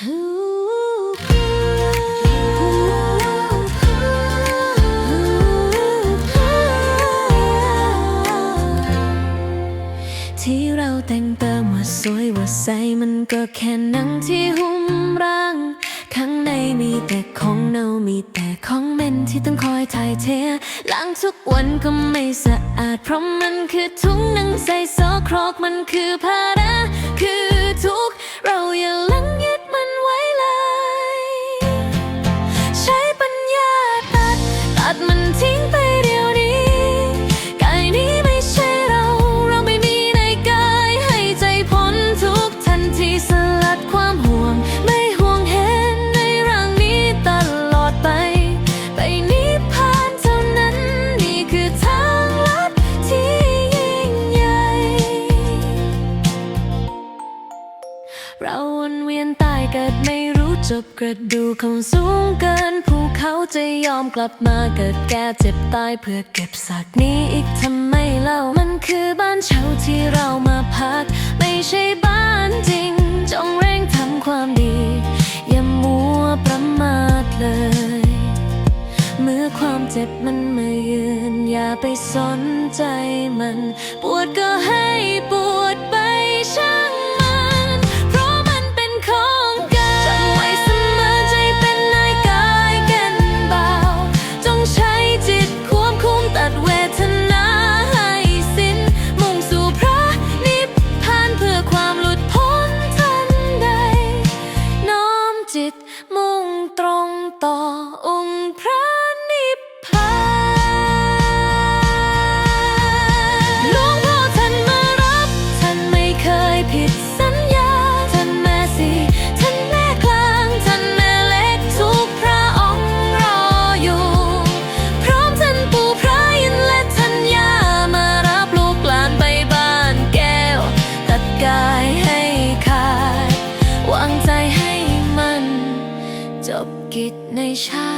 ที่เราแต่งเติมว่าสวยว่าใสมันก็แค่หนังที่หุ้มร่าง ข้างในมีแต่ของเน่ามีแต่ของเหม็นที่ต้องคอยถ่ายเทล้างทุกวันก็ไม่สะอาด เพราะมันคือถุงหนังใส่โซโครกมันคือภา เราวนเวียนตายเกิดไม่รู้จบกระดูกของสูงเกินภูเขาจะยอมกลับมาเกิดแก่เจ็บตายเพื่อเก็บสักนี้อีกทำไมเล่ามันคือบ้านเช่าที่เรามาพัก ไม่ใช่บ้านจริง จงเร่งทำความดี อย่ามัวประมาทเลยเมื่อความเจ็บมันมาเยือนอย่าไปสนใจมัน ปวดก็ให้ ตรงต่อองค์พระนิพพานหลวงพ่อท่านมารับ ท่านไม่เคยผิดสัญญา ท่านแม่สีท่าน กิจในชาติ